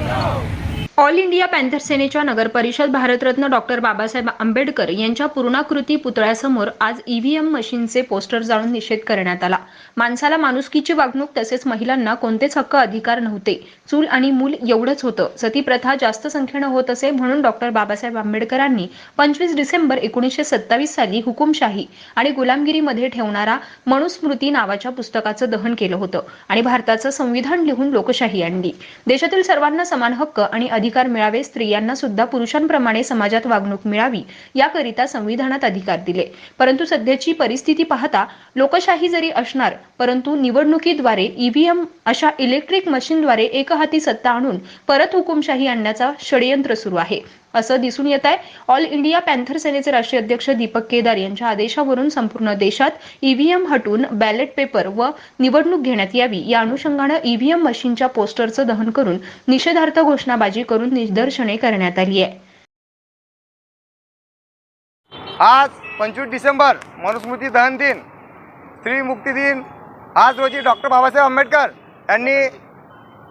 no. All India panther सेनेच्या नगरपरिषद Bharat Ratna doctor Babasaheb Ambedkar यांच्या पूर्णाकृती पुतळ्यासमोर आज ईव्हीएम मशीनचे पोस्टर जाळून निषेध करण्यात आला. माणसाला माणुसकीची वागणूक तसेच महिलांना कोणतेच हक्क अधिकार नव्हते. चूल आणि मूल एवढंच होतं. सती प्रथा जास्त संख्येनं होत असे म्हणून डॉक्टर बाबासाहेब आंबेडकरांनी पंचवीस डिसेंबर एकोणीसशे सत्तावीस साली हुकुमशाही आणि गुलामगिरीमध्ये ठेवणारा मनुस्मृती नावाच्या पुस्तकाचं दहन केलं होतं आणि भारताचं संविधान लिहून लोकशाही आणली. देशातील सर्वांना समान हक्क आणि अधिकार मिळावे स्त्रियांना सुद्धा पुरुषांप्रमाणे समाजात वागणूक मिळावी याकरिता संविधानात अधिकार दिले. परंतु सध्याची परिस्थिती पाहता लोकशाही जरी असणार परंतु निवडणुकीद्वारे ईव्हीएम अशा इलेक्ट्रिक मशीनद्वारे एकहाती सत्ता आणून परत हुकुमशाही आणण्याचा षडयंत्र सुरू आहे. असं दिसून येत आहे. ऑल इंडिया पॅन्थर सेनेचे राष्ट्रीय अध्यक्ष दीपक केदार यांच्या आदेशावरून संपूर्ण देशात ईव्हीएम हटून बॅलेट पेपर व निवडणूक घेण्यात यावी. या अनुषंगानं ईव्हीएम मशीनच्या पोस्टरचं दहन करून निषेधार्थ घोषणाबाजी करून निदर्शने करण्यात आली आहे. आज पंचवीस डिसेंबर मनुस्मृती दहन दिन स्त्री मुक्ती दिन. आज रोजी डॉक्टर बाबासाहेब आंबेडकर यांनी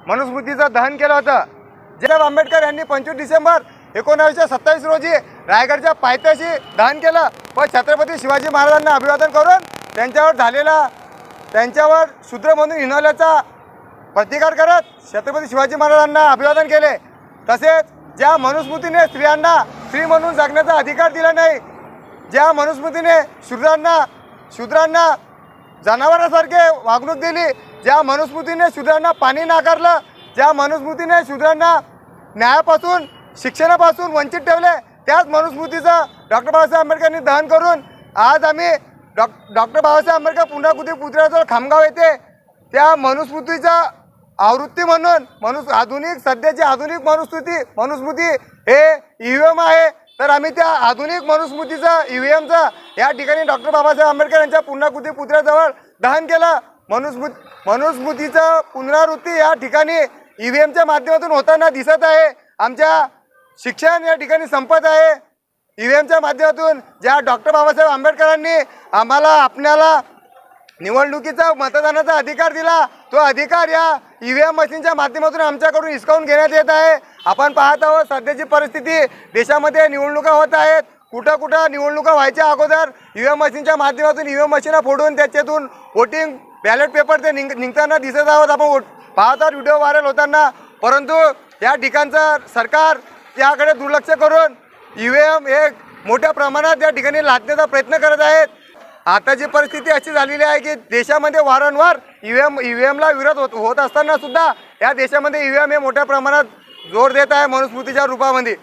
मनुस्मृतीचं दहन केलं होतं. जनाब आंबेडकर यांनी पंचवीस डिसेंबर एकोणावीसशे सत्तावीस रोजी रायगडच्या पायथ्याशी दहन केलं. व छत्रपती शिवाजी महाराजांना अभिवादन करून त्यांच्यावर झालेला त्यांच्यावर शूद्र म्हणून हिनवल्याचा प्रतिकार करत छत्रपती शिवाजी महाराजांना अभिवादन केले. तसेच ज्या मनुस्मृतीने स्त्रियांना स्त्री म्हणून जगण्याचा अधिकार दिला नाही ज्या मनुस्मृतीने शूद्रांना शूद्रांना जनावरांसारखे वागणूक दिली ज्या मनुस्मृतीने शूद्रांना पाणी नाकारलं ज्या मनुस्मृतीने शूद्रांना न्यायापासून शिक्षणापासून वंचित ठेवले त्याच मनुस्मृतीचं डॉक्टर बाबासाहेब आंबेडकरांनी दहन करून आज आम्ही डॉ डॉक्टर बाबासाहेब आंबेडकर पुन्हा पुतळ्याजवळ खामगाव येते त्या मनुस्मृतीचा आवृत्ती म्हणून मनुस आधुनिक सध्याची आधुनिक मनुस्मृती मनुस्मृती हे ईव्हीएम आहे. तर आम्ही त्या आधुनिक मनुस्मृतीचं एमचा या ठिकाणी डॉक्टर बाबासाहेब आंबेडकर यांच्या पुन्हाकृती पुतळ्याजवळ दहन केलं. मनुस्मृती मनुस्मृतीचं पुनरावृत्ती या ठिकाणी ई व्ही एमच्या माध्यमातून होताना दिसत आहे. आमच्या शिक्षण या ठिकाणी संपत आहे. ईव्हीएमच्या माध्यमातून ज्या डॉक्टर बाबासाहेब आंबेडकरांनी आम्हाला आपल्याला निवडणुकीचा मतदानाचा अधिकार दिला तो अधिकार या ईव्हीएम मशीनच्या माध्यमातून आमच्याकडून हिसकावून घेण्यात येत आहे. आपण पाहत आहोत सध्याची परिस्थिती देशामध्ये निवडणुका होत आहेत. कुठं कुठं निवडणुका व्हायच्या अगोदर ईव्हीएम मशीनच्या माध्यमातून ईव्हीएम मशीन फोडून त्याच्यातून वोटिंग बॅलेट पेपर ते निघ निघताना दिसत आहोत. आपण पाहत आहोत व्हिडिओ व्हायरल होताना. परंतु या ठिकाणचं सरकार याकडे दुर्लक्ष करून यू एम हे मोठ्या प्रमाणात या ठिकाणी लादण्याचा प्रयत्न करत आहेत. आताची परिस्थिती अशी झालेली आहे की देशामध्ये वारंवार यू एम ई व्ही एमला विरोध होत होत असताना सुद्धा या देशामध्ये ईव्हीएम हे मोठ्या प्रमाणात जोर देत आहे मनुस्मृतीच्या रूपामध्ये.